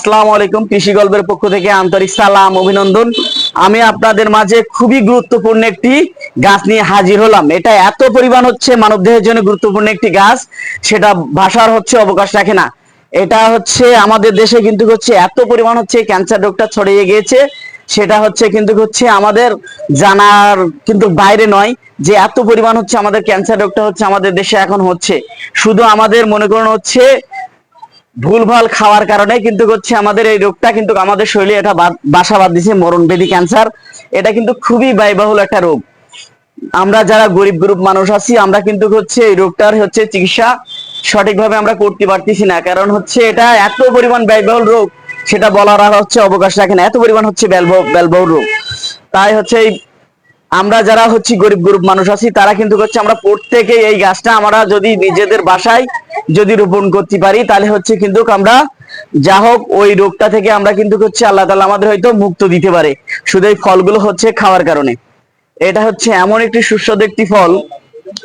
আসসালামু আলাইকুম, কৃষি গল্পের পক্ষ থেকে আন্তরিক সালাম, অভিনন্দন। আমি আপনাদের মাঝে খুবই গুরুত্বপূর্ণ একটি গাছ নিয়ে হাজির হলাম। এটা এত পরিমাণ হচ্ছে, মানবদেহের জন্য গুরুত্বপূর্ণ একটি গাছ, সেটা ভাষার হচ্ছে অবকাশ রাখে না। এটা হচ্ছে আমাদের দেশে কিন্তু হচ্ছে এত পরিমাণ হচ্ছে ক্যান্সার রোগটা ছড়িয়ে গিয়েছে, সেটা হচ্ছে কিন্তু হচ্ছে আমাদের জানার কিন্তু বাইরে নয় যে এত পরিমাণ হচ্ছে আমাদের ক্যান্সার রোগটা হচ্ছে আমাদের দেশে এখন হচ্ছে। শুধু আমাদের মনে করুন হচ্ছে ভুলভাল খাওয়ার কারণে কিন্তু হচ্ছে আমাদের এই রোগটা কিন্তু আমাদের শরীরে এটা বাসা বাঁধ দিছে মরণ বেদি ক্যান্সার এটা কিন্তু খুবই ব্যয়বহুল একটা রোগ। আমরা যারা গরিব গ্রুপ মানুষ আছি, আমরা কিন্তু হচ্ছে এই রোগটার হচ্ছে চিকিৎসা সঠিকভাবে আমরা করতে পারতেছি না। কারণ হচ্ছে এটা এত পরিমাণ ব্যয়বহুল রোগ, সেটা বলার আর হচ্ছে অবকাশ রাখে না। এত পরিমাণ হচ্ছে ব্যয়বহ- ব্যয়বহুল রোগ। তাই হচ্ছে এই আমরা যারা হচ্ছে গরিব গরিব মানুষ আছি, তারা কিন্তু হচ্ছে আমরা প্রত্যেকে এই গাছটা আমরা যদি নিজেদের বাসায় যদি রোপণ করতে পারি, তাহলে হচ্ছে কিন্তু আমরা যা হোক ওই রোগটা থেকে আমরা কিন্তু হচ্ছে আল্লাহ তাআলা আমাদের হয়তো মুক্ত দিতে পারে। শুধু এই ফলগুলো হচ্ছে খাওয়ার কারণে। এটা হচ্ছে এমন একটি সুস্বাদু একটি ফল,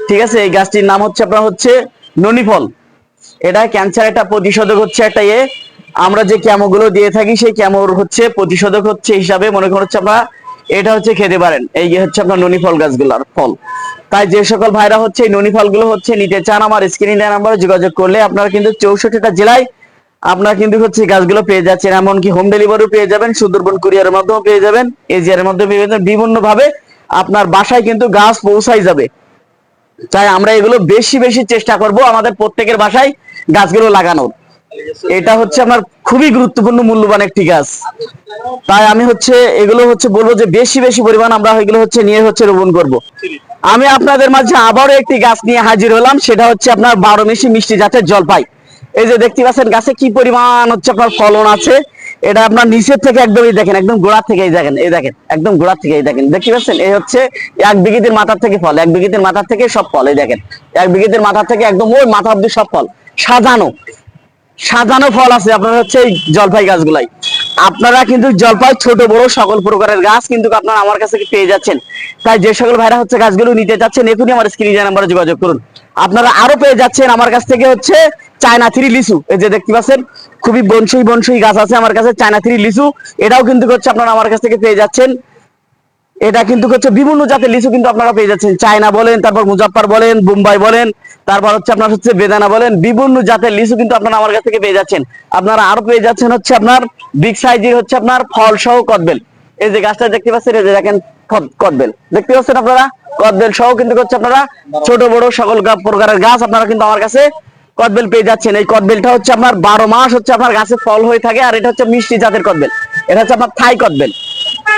ঠিক আছে? এই গাছটির নাম হচ্ছে আপনার হচ্ছে ননি ফল এটা ক্যান্সার একটা প্রতিষেধক হচ্ছে একটা ইয়ে। আমরা যে ক্যামোগুলো দিয়ে থাকি, সেই ক্যামোর হচ্ছে প্রতিষেধক হচ্ছে হিসাবে মনে করুন হচ্ছে আপনারা এটা হচ্ছে খেতে পারেন। এই হচ্ছে আপনার ননি ফল গাছগুলোর ফল। তাই যে সকল ভাইরা হচ্ছে এই ননি ফলগুলো হচ্ছে নিতে চান, আমার স্ক্রিনে নাম্বারে যোগাযোগ করলে আপনারা কিন্তু চৌষট্টিটা জেলায় আপনারা কিন্তু হচ্ছে গাছগুলো পেয়ে যাচ্ছেন। এমনকি হোম ডেলিভারিও পেয়ে যাবেন, সুন্দরবন কুরিয়ারের মাধ্যমে পেয়ে যাবেন। এজিআর মাধ্যমে পেয়ে যাবেন। বিভিন্ন ভাবে আপনার বাসায় কিন্তু গাছ পৌঁছাই যাবে। তাই আমরা এগুলো বেশি বেশি চেষ্টা করব আমাদের প্রত্যেকের বাসায় গাছগুলো লাগানোর। এটা হচ্ছে আমার খুবই গুরুত্বপূর্ণ মূল্যবান একটি গাছ। তাই আমি হচ্ছে এগুলো হচ্ছে বলব যে বেশি বেশি পরিমাণ আমরা এগুলো হচ্ছে নিয়ে হচ্ছে রোপণ করব। আমি আপনাদের মাঝে আবারও একটি গাছ নিয়ে হাজির হলাম, সেটা হচ্ছে আপনার বারো মিশি মিষ্টি জাতের জলপাই। এই যে দেখতে পাচ্ছেন গাছে কি পরিমাণ হচ্ছে আপনার ফলন আছে, এটা আপনার নিচের থেকে একদমই দেখেন, একদম গোড়া থেকে এই দেখেন এই দেখেন, একদম গোড়া থেকে এই দেখেন। দেখতে পাচ্ছেন? এই হচ্ছে এক বিঘিতের মাথার থেকে ফল, এক বিঘিতের মাথার থেকে সব ফল, এই দেখেন। এক বিঘিতের মাথার থেকে একদম ওই মাথা অব্দি সব ফল, সাজানো। সাজানো ফল আছে, আপনার হচ্ছে এই জলপাই গাছগুলাই। আপনারা কিন্তু জলপাই, ছোট, বড় সকল প্রকারের গাছ কিন্তু আপনারা আমার কাছে পেয়ে যাচ্ছেন। তাই যে সকল ভাইরা হচ্ছে গাছগুলো নিতে চাচ্ছেন, এখনই আমার স্ক্রিনে নাম্বারে যোগাযোগ করুন। আপনারা আরও পেয়ে যাচ্ছেন আমার কাছ থেকে হচ্ছে চায়না থ্রি লিচু। এই যে দেখতে পাচ্ছেন, খুবই বনসই বনসই গাছ আছে আমার কাছে, চায়না থ্রি লিচু। এটাও কিন্তু হচ্ছে আপনারা আমার কাছ থেকে পেয়ে যাচ্ছেন। এটা কিন্তু হচ্ছে বিভিন্ন জাতের লিচু কিন্তু আপনারা পেয়ে যাচ্ছেন। চায়না বলেন, তারপর মুজাফফর বলেন, বোম্বাই বলেন, তারপর হচ্ছে আপনার হচ্ছে বেদানা বলেন, বিভিন্ন জাতের লিচু কিন্তু আপনারা আমার কাছ থেকে পেয়ে যাচ্ছেন। আপনারা আরও পেয়ে যাচ্ছেন হচ্ছে আপনার বিগ সাইজের হচ্ছে আপনার ফল সহ কদবেল। এই যে গাছটা দেখতে পাচ্ছেন, এই যে দেখেন কদবেল। দেখতে পাচ্ছেন আপনারা? কদবেল সহ কিন্তু হচ্ছে আপনারা ছোট, বড় সকল প্রকারের গাছ আপনারা কিন্তু আমার কাছে কদবেল পেয়ে যাচ্ছেন। এই কদবেলটা হচ্ছে আপনার বারো মাস হচ্ছে আপনার গাছে ফল হয়ে থাকে, আর এটা হচ্ছে মিষ্টি জাতের কদবেল। এটা হচ্ছে আপনার থাই কদবেল।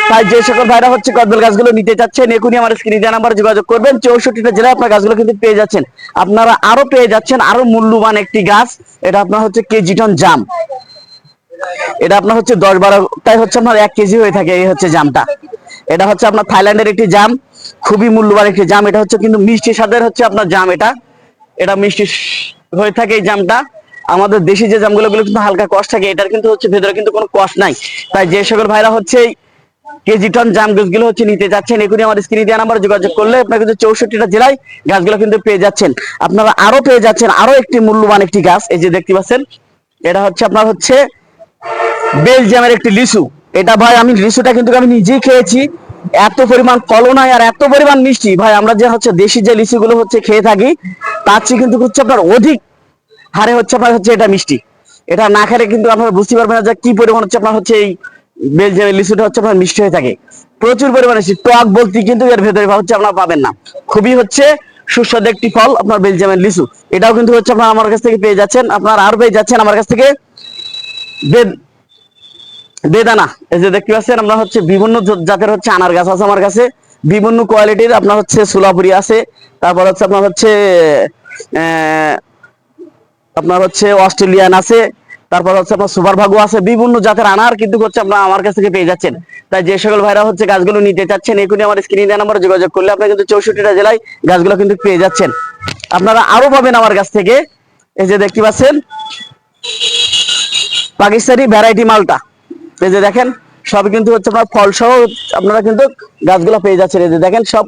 তাই যে সকল ভাইরা হচ্ছে কদবেল গাছগুলো নিতে চাচ্ছেন, এখনই আমার স্ক্রিনে দেওয়া নাম্বারে যোগাযোগ করবেন। চৌষট্টিটা জেলায় আপনার গাছগুলো কিন্তু পেয়ে যাচ্ছেন। আপনারা আরও পেয়ে যাচ্ছেন আরও মূল্যবান একটি গাছ। এটা আপনার হচ্ছে কেজি টন জাম। এটা আপনার হচ্ছে দশ বারোটাই হচ্ছে আপনার এক কেজি হয়ে থাকে এই হচ্ছে জামটা। এটা হচ্ছে আপনার থাইল্যান্ডের একটি জাম। খুবই মূল্যবান একটি জাম। এটা হচ্ছে কিন্তু মিষ্টি স্বাদের হচ্ছে আপনার জাম এটা। এটা মিষ্টি হয়ে থাকে এই জামটা। আমাদের দেশি যে জামগুলো গুলো কিন্তু হালকা কষ্ট থাকে। এটার কিন্তু হচ্ছে ভেতরে কিন্তু কোনো কষ্ট নাই। তাই যে সকল ভাইরা হচ্ছে কেজি জাম গাছগুলো হচ্ছে নিতে যাচ্ছেন। এখনই আমার স্ক্রিনে দেওয়া নাম্বার যোগাযোগ করলে আপনারা কিন্তু চৌষট্টিটা জেলায় গাছগুলো কিন্তু পেয়ে যাচ্ছেন। আপনারা আরও পেয়ে যাচ্ছেন আরও একটি মূল্যবান একটি গাছ, এই যে দেখতে পাচ্ছেন, এটা হচ্ছে আপনার হচ্ছে বেলজিয়ামের একটি এটা ভাই, আমি কিন্তু আমি নিজেই খেয়েছি। এত পরিমাণ কলনায় আর এত পরিমাণ মিষ্টি। ভাই, আমরা যে হচ্ছে দেশি যে লিচুগুলো হচ্ছে খেয়ে থাকি, তার চেয়ে কিন্তু হচ্ছে আপনার অধিক হারে হচ্ছে আপনার হচ্ছে এটা মিষ্টি। এটা না খেলে কিন্তু আপনারা বুঝতে পারবেন না যে কি পরিমাণ হচ্ছে আপনার হচ্ছে এই বেলজিয়ামের লিচুটা হচ্ছে আপনার মিষ্টি হয়ে থাকে। প্রচুর পরিমাণে। টক বলতে কিন্তু এর ভেতরে হচ্ছে আপনারা পাবেন না। খুবই হচ্ছে সুস্বাদু একটি ফল আপনার বেলজিয়ামের লিচু। এটাও কিন্তু হচ্ছে আপনার আমার কাছ থেকে পেয়ে যাচ্ছেন। আপনার আর পেয়ে যাচ্ছেন আমার কাছ থেকে বেদ- বেদানা। এই যে দেখতে পাচ্ছেন, আমরা হচ্ছে বিভিন্ন জাতের হচ্ছে আনার গাছ আছে আমার কাছে। বিভিন্ন কোয়ালিটির আপনার হচ্ছে সোলাপুরি আছে। তারপর হচ্ছে আপনার হচ্ছে আপনার হচ্ছে অস্ট্রেলিয়ান আছে। তারপর হচ্ছে আপনার সুপার ভাগু আছে, বিভিন্ন জাতের আনার কিন্তু হচ্ছে আপনার আমার কাছ থেকে পেয়ে যাচ্ছেন। তাই যে সকল ভাইরা হচ্ছে গাছগুলো নিতে চাচ্ছেন, এখনই আমার স্ক্রিনে দেওয়া নাম্বার যোগাযোগ করলে আপনারা কিন্তু চৌষট্টিটা জেলায় গাছগুলো কিন্তু পেয়ে যাচ্ছেন। আপনারা আরও পাবেন আমার কাছ থেকে, এই যে দেখতে পাচ্ছেন, পাকিস্তানি ভ্যারাইটি মালটা। এই যে দেখেন, সব কিন্তু হচ্ছে আপনার ফল সহ আপনারা কিন্তু গাছগুলো পেয়ে যাচ্ছেন। এই যে দেখেন, সব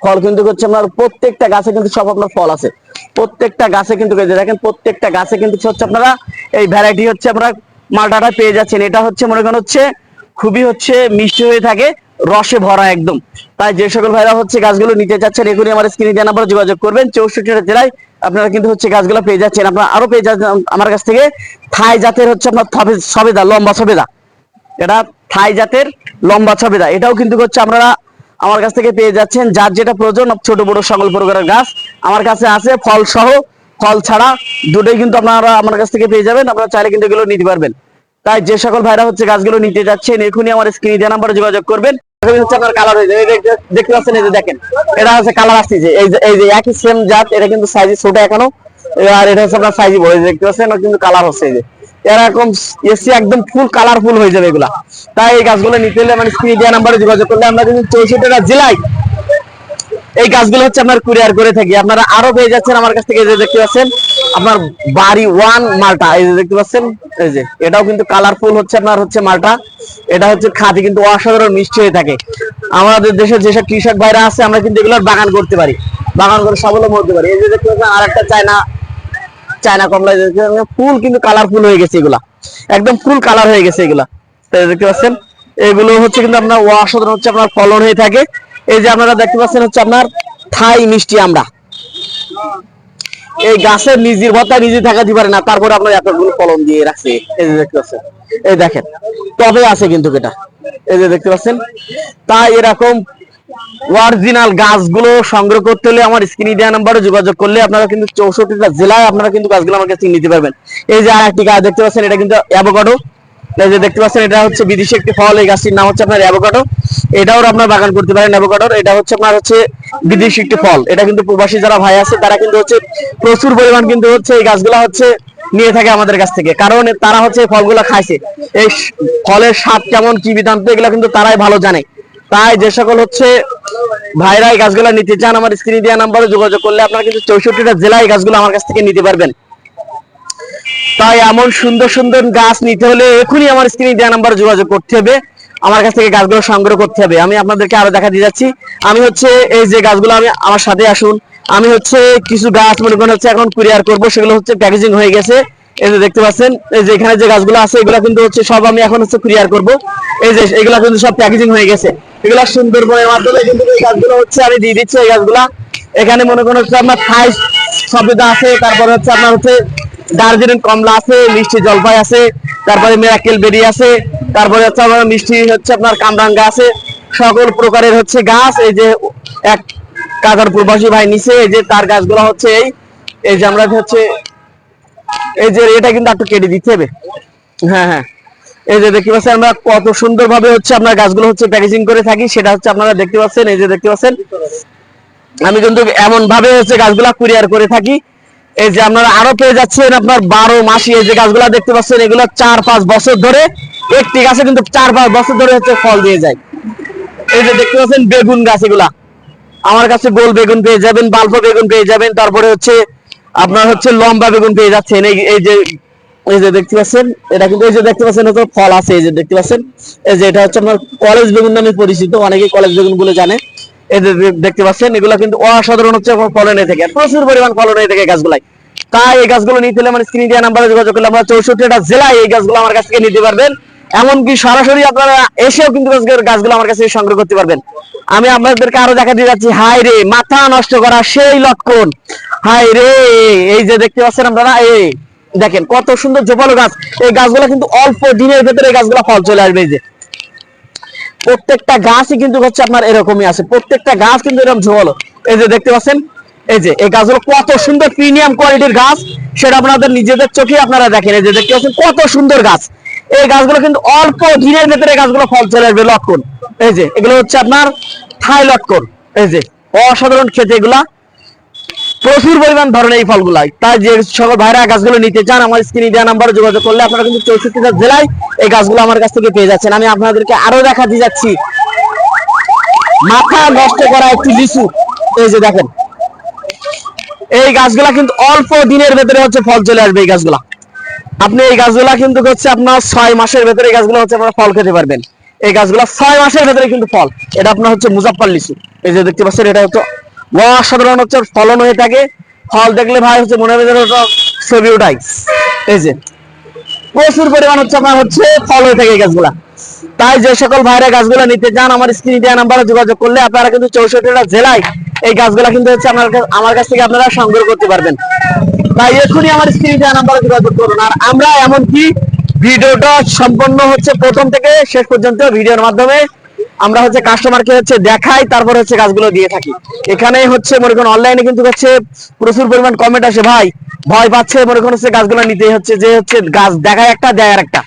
ফল কিন্তু হচ্ছে আপনার প্রত্যেকটা গাছে কিন্তু সব আপনার ফল আছে। প্রত্যেকটা গাছে কিন্তু দেখেন, প্রত্যেকটা গাছে কিন্তু হচ্ছে আপনারা এই ভ্যারাইটি হচ্ছে আপনারা মালটাটা পেয়ে যাচ্ছেন। এটা হচ্ছে মনে করেন হচ্ছে খুবই হচ্ছে মিষ্টি হয়ে থাকে, রসে ভরা একদম। তাই যে সকল ভাইরা হচ্ছে গাছগুলো নিতে চাচ্ছেন এগুলি আমার স্ক্রিনে দেওয়া নাম্বারে যোগাযোগ করবেন। চৌষট্টিটা জেলায় আপনারা কিন্তু হচ্ছে গাছগুলো পেয়ে যাচ্ছেন। আপনারা আরও পেয়ে যাচ্ছেন আমার কাছ থেকে থাই জাতের হচ্ছে আপনার সবেদা, লম্বা সবেদা। এটা থাই জাতের লম্বা সবেদা। এটাও কিন্তু হচ্ছে আপনারা আমার কাছ থেকে পেয়ে যাচ্ছেন যার যেটা প্রয়োজন, ছোট, বড় সকল প্রকারের গাছ। আমার কাছে আছে ফল সহ, ফল ছাড়া দুটোই কিন্তু আপনারা আমার কাছ থেকে পেয়ে যাবেন, আপনারা চাইলে কিন্তু এগুলো নিতে পারবেন। তাই যে সকল ভাইরা হচ্ছে গাছগুলো নিতে যাচ্ছেন, এখনই আমার স্ক্রিনে দেওয়া নাম্বারে যোগাযোগ করবেন। আপনার কালার হয়ে যাবে দেখতে- পাচ্ছেন, এই যে দেখেন, এটা হচ্ছে কালার আসছে যে, এই যে একই সেম জাত, এটা কিন্তু সাইজ ছোট এখনও, আর এটা হচ্ছে আপনার সাইজ বড় দেখতে পাচ্ছেন কিন্তু কালার হচ্ছে এই যে। এরকম এসি একদম ফুল কালারফুল হয়ে যাবে এগুলা। তাই এই গাছগুলো নিতে হলে মানে স্ক্রিনে দেওয়া নাম্বারে যোগাযোগ করলে আমরা কিন্তু চৌষট্টিটা জেলায় এই গাছগুলো হচ্ছে আপনার কুরিয়ার করে থাকি। আপনারা আরও পেয়ে যাচ্ছেন আমার কাছ থেকে যে দেখতে পাচ্ছেন, আপনার বাড়ি ওয়ান মালটা, এই যে দেখতে পাচ্ছেন, এই যে, এটাও কিন্তু কালারফুল হচ্ছে আপনার হচ্ছে মালটা। এটা হচ্ছে খাদি, কিন্তু অসাধারণ মিষ্টি হয়ে থাকে। আমাদের দেশের যেসব কৃষক ভাইরা আছে, আমরা কিন্তু এগুলোর বাগান করতে পারি। বাগান করে স্বাবলম্বী হতে পারি। এই যে দেখতে পাচ্ছেন আর একটা চায়না চায়না কমলা ফুল কিন্তু কালারফুল হয়ে গেছে এগুলা। একদম ফুল কালার হয়ে গেছে এগুলা। দেখতে পাচ্ছেন? এগুলো হচ্ছে কিন্তু আপনার অসাধারণ হচ্ছে আপনার ফলন হয়ে থাকে। এই যে আপনারা দেখতে পাচ্ছেন হচ্ছে আপনার থাই মিষ্টি আমরা। এই গাছের নিজের ভত্তা নিজে থাকাতে পারে না, তারপরে আপনার এতগুলো ফলন দিয়ে রাখছে। এই যে দেখতে পাচ্ছেন? এই দেখেন, তবে আছে কিন্তু এটা। এই যে দেখতে পাচ্ছেন? তাই এরকম অরিজিনাল গাছগুলো সংগ্রহ করতে হলে আমার স্ক্রিনে দেওয়া নাম্বারে যোগাযোগ করলে আপনারা কিন্তু চৌষট্টিটা জেলায় আপনারা কিন্তু গাছগুলো আমার কাছে নিতে পারবেন। এই যে আর একটি গাছ দেখতে পাচ্ছেন, এটা কিন্তু অ্যাভোকাডো। এই যে দেখতে পাচ্ছেন, এটা হচ্ছে বিদেশি একটি ফল, এই গাছটির নাম হচ্ছে আপনার অ্যাভোকাডো। এটাও আপনার বাগান করতে পারেন অ্যাভোকাডোর। এটা হচ্ছে আপনার হচ্ছে বিদেশি একটি ফল। এটা কিন্তু প্রবাসী যারা ভাই আছে, তারা কিন্তু হচ্ছে প্রচুর পরিমাণ কিন্তু হচ্ছে এই গাছগুলো হচ্ছে নিয়ে থাকে আমাদের কাছ থেকে। কারণ তারা হচ্ছে ফলগুলো খাইছে। এই ফলের স্বাদ কেমন, কি বিধান্ত এগুলো কিন্তু তারাই ভালো জানে। তাই যে সকল হচ্ছে ভাইরা এই গাছগুলো নিতে চান, আমার স্ক্রিনে দেওয়া নাম্বারে যোগাযোগ করলে আপনারা কিন্তু চৌষট্টিটা জেলায় এই গাছগুলো আমার কাছ থেকে নিতে পারবেন। তাই এমন সুন্দর সুন্দর গাছ নিতে হলে এখনই আমার স্ক্রিনে দেওয়া নাম্বারে যোগাযোগ করতে হবে। আমার কাছ থেকে গাছগুলো সংগ্রহ করতে হবে। আমি আপনাদেরকে আরও দেখা দিয়ে যাচ্ছি। আমি হচ্ছে এই যে গাছগুলো আমি আমার সাথে আসুন। আমি হচ্ছে কিছু গাছ মনে করেন হচ্ছে এখন কুরিয়ার করব, সেগুলো হচ্ছে প্যাকেজিং হয়ে গেছে। এই যে দেখতে পাচ্ছেন, এই যে এখানে যে গাছগুলো আছে, এগুলো কিন্তু হচ্ছে সব আমি এখন হচ্ছে কুরিয়ার করব। এই যে এগুলো কিন্তু সব প্যাকেজিং হয়ে গেছে। এগুলো সুন্দরবনের মাধ্যমে কিন্তু এই গাছগুলো হচ্ছে আমি দিয়ে দিচ্ছি, এই গাছগুলা। এখানে মনে করেন হচ্ছে আপনার থাই সবেদা আছে, তারপরে হচ্ছে আপনার হচ্ছে দার্জিলিং কমলা আছে, মিষ্টি জলপাই আছে, তারপরে মেরাকেল বেরি আছে, তারপরে হচ্ছে আপনার মিষ্টি হচ্ছে আপনার কামরাঙ্গা আছে। সকল প্রকারের হচ্ছে গাছ, এই যে এক কাকার প্রবাসী ভাই নিচে এই যে তার গাছগুলো হচ্ছে এই। এই যে আমরা হচ্ছে এই যে এটা কিন্তু একটু কেটে দিতে হবে হ্যাঁ হ্যাঁ। এই যে দেখতে পাচ্ছেন আমরা কত সুন্দর ভাবে হচ্ছে আপনার গাছগুলো হচ্ছে প্যাকেজিং করে থাকি, সেটা হচ্ছে আপনারা দেখতে পাচ্ছেন, এই যে দেখতে পাচ্ছেন। আমি কিন্তু এমন ভাবে হচ্ছে কুরিয়ার করে থাকি। এই যে আপনারা আরও পেয়ে যাচ্ছেন আপনার বারো মাসি, এই যে গাছগুলা দেখতে পাচ্ছেন, এগুলো চার পাঁচ বছর ধরে, একটি গাছে কিন্তু চার পাঁচ বছর ধরে হচ্ছে ফল দিয়ে যায়। এই যে দেখতে পাচ্ছেন বেগুন গাছ এগুলা। আমার কাছে গোল বেগুন পেয়ে যাবেন, বাল্প বেগুন পেয়ে যাবেন, তারপরে হচ্ছে আপনার হচ্ছে লম্বা বেগুন পেয়ে যাচ্ছেন। এই যে এই যে দেখতে পাচ্ছেন, এটা কিন্তু এই যে দেখতে পাচ্ছেন, এটা ফল আছে, এই যে দেখতে পাচ্ছেন। এই যে এটা হচ্ছে আপনার কলেজ বেগুন নামে পরিচিত, অনেকেই কলেজ বেগুন বলে জানে। এই যে দেখতে পাচ্ছেন, এগুলো কিন্তু অসাধারণ হচ্ছে আপনার ফলন থাকে। প্রচুর পরিমাণ ফলন থাকে গাছগুলাই। তাই এই গাছগুলো নিতে হলে মানে স্ক্রিন দেওয়া নাম্বারে যোগাযোগ করলে আমরা চৌষট্টিটা জেলায় এই গাছগুলো আমার কাছ থেকে নিতে পারবেন। এমনকি সরাসরি আপনারা এসেও কিন্তু গাছগুলো- আমার কাছে সংগ্রহ করতে পারবেন। আমি আপনাদেরকে আরও দেখা দিয়ে যাচ্ছি হাই রে, মাথা নষ্ট করা সেই লক্ষণ হাই রে, এই যে দেখতে পাচ্ছেন আপনারা, এই দেখেন কত সুন্দর জোপালো গাছ। এই গাছগুলো কিন্তু অল্প দিনের ভেতরে এই গাছগুলো ফল চলে আসবে এই যে। প্রত্যেকটা গাছই কিন্তু হচ্ছে আপনার এরকমই আছে। প্রত্যেকটা গাছ কিন্তু এরকম ঝোল এই যে দেখতে পাচ্ছেন, এই যে, এই গাছগুলো কত সুন্দর প্রিমিয়াম কোয়ালিটির গাছ, সেটা আপনাদের নিজেদের চোখে আপনারা দেখেন। এই যে দেখতে পাচ্ছেন, কত সুন্দর গাছ। এই গাছগুলো কিন্তু অল্প দিনের ভেতরে গাছগুলো ফল চলে আসবে লক্ষণ। এই যে, এগুলো হচ্ছে আপনার থাই লক্ষণ। এই যে, অসাধারণ খেতে এগুলা। প্রচুর পরিমাণ ধরনের এই ফলগুলাই তাই যে সকল ভাইরা গাছগুলো নিতে চান, আমার স্ক্রিনে দেওয়া নাম্বারে যোগাযোগ করলে আপনারা কিন্তু চৌষট্টিটা জেলায় এই গাছগুলো আমার কাছ থেকে পেয়ে যাচ্ছেন। আমি আপনাদেরকে আরও দেখা দিয়ে যাচ্ছি। মাথা নষ্ট করা একটি লিচু। এই যে দেখেন। এই গাছগুলা কিন্তু অল্প দিনের ভেতরে হচ্ছে ফল চলে আসবে এই গাছগুলা। আপনি এই গাছগুলা কিন্তু হচ্ছে আপনার ছয় মাসের ভেতরে এই গাছগুলো হচ্ছে আপনারা ফল খেতে পারবেন। এই গাছগুলা ছয় মাসের ভেতরে কিন্তু ফল। এটা আপনার হচ্ছে মুজাফফর লিচু। এই যে দেখতে পাচ্ছেন, এটা হচ্ছে অসাধারণ হচ্ছে ফলন হয়ে থাকে। ফল দেখলে ভাই হচ্ছে মনে হবে ছবি উঠাই। এই যে, প্রচুর পরিমাণ হচ্ছে আপনার হচ্ছে ফল হয়ে থাকে এই গাছগুলা। তাই যে সকল ভাইরা গাছগুলো নিতে চান, আমার স্ক্রিন দেওয়া নাম্বারে যোগাযোগ করলে আপনারা কিন্তু চৌষট্টিটা জেলায় এই গাছগুলা কিন্তু হচ্ছে আমার আমার কাছ থেকে আপনারা সংগ্রহ করতে পারবেন। তাই এখনই আমার স্ক্রিন দেওয়া নাম্বারে যোগাযোগ করুন। আর আমরা এমনকি ভিডিওটা সম্পূর্ণ হচ্ছে প্রথম থেকে শেষ পর্যন্ত ভিডিওর মাধ্যমে। আমরা হচ্ছে কাস্টমারকে হচ্ছে দেখাই, তারপর হচ্ছে গাছগুলো দিয়ে থাকি। এখানে হচ্ছে মনে করুন অনলাইনে কিন্তু হচ্ছে প্রচুর পরিমাণ কমেন্ট আসে। ভাই, ভয় পাচ্ছে, মনে করুন হচ্ছে গাছগুলো নিতে হচ্ছে, যে হচ্ছে গাছ দেখায় একটা, দেয় আর একটা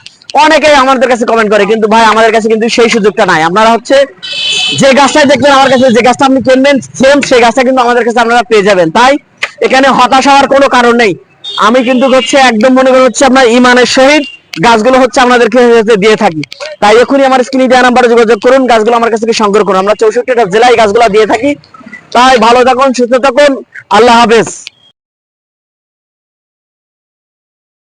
অনেকেই আমাদের কাছে কমেন্ট করে, কিন্তু ভাই, আমাদের কাছে কিন্তু সেই সুযোগটা নাই। আপনারা হচ্ছে যে গাছটাই দেখবেন, আমার কাছে যে গাছটা আপনি কিনবেন সেম সেই গাছটা কিন্তু আমাদের কাছে আপনারা পেয়ে যাবেন। তাই এখানে হতাশ হওয়ার কোনো কারণ নেই। আমি কিন্তু হচ্ছে একদম মনে করি হচ্ছে আপনার ইমানের সহিত গাছগুলো হচ্ছে আপনাদেরকে দিয়ে থাকি। তাই এখনই আমার স্ক্রিনে দেওয়া নাম্বারে যোগাযোগ করুন, গাছগুলো আমার কাছ থেকে সংগ্রহ করুন। আমরা চৌষট্টিটা জেলায় গাছগুলো দিয়ে থাকি। তাই ভালো থাকুন, সুস্থ থাকুন। আল্লাহ হাফেজ।